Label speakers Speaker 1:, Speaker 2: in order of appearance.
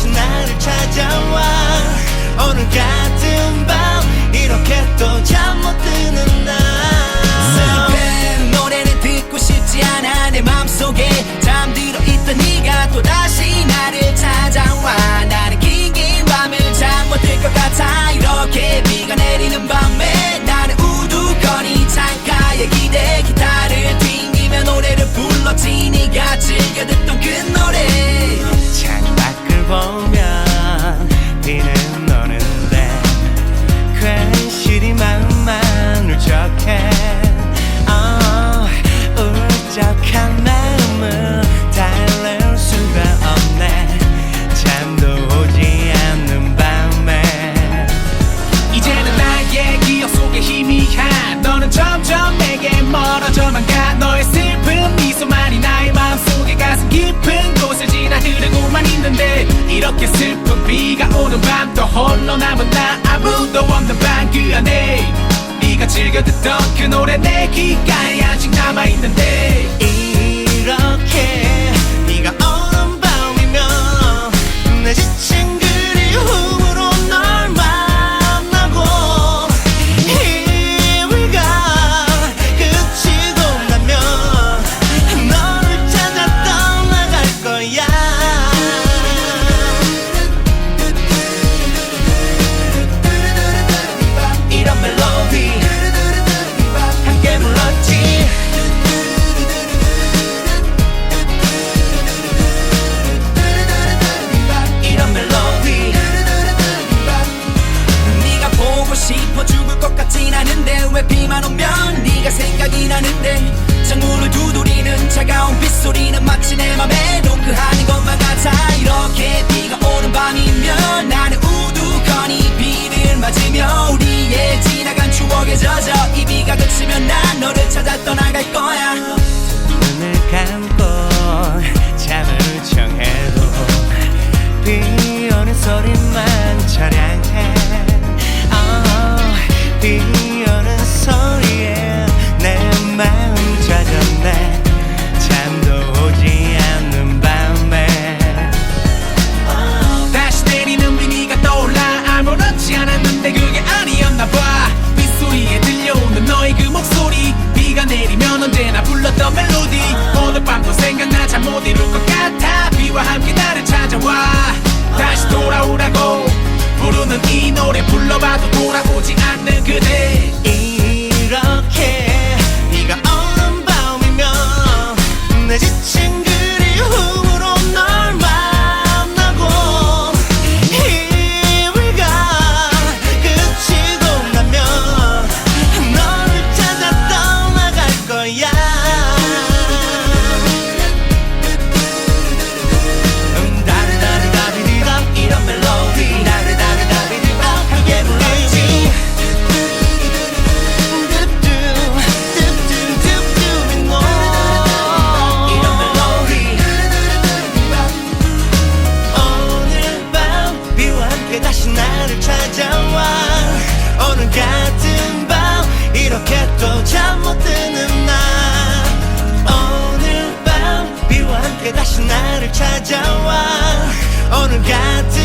Speaker 1: 다시 나를 찾아와. 오늘 같은 밤 이렇게 또 잠 못 드는 날.
Speaker 2: 슬픈 노래를 듣고 싶지 않아 내 맘속에 잠들어 있던 네가 또다시 나를 찾아와. 나는 긴 긴 밤을 잠 못 들 것 같아. 이렇게 비가 내리는 밤에 나는 우두거니 창가에 기대 기타를 튕기며 노래를 불렀지 네가 즐겨 듣던 그 노래.
Speaker 3: love 그 안에 네가 즐겨 듣던 그 노래 내 귀가에 아직 남아있는데.
Speaker 1: 이렇게 네가 오는 밤이면 내 지친 그리움으로 널 만나고 이불가 끝이 고 나면 너를 찾아 떠나갈 거야.
Speaker 2: 소리는 마치 내 맘에
Speaker 3: 돌아보지 않는 그대.
Speaker 1: 찾아와. 오늘 같은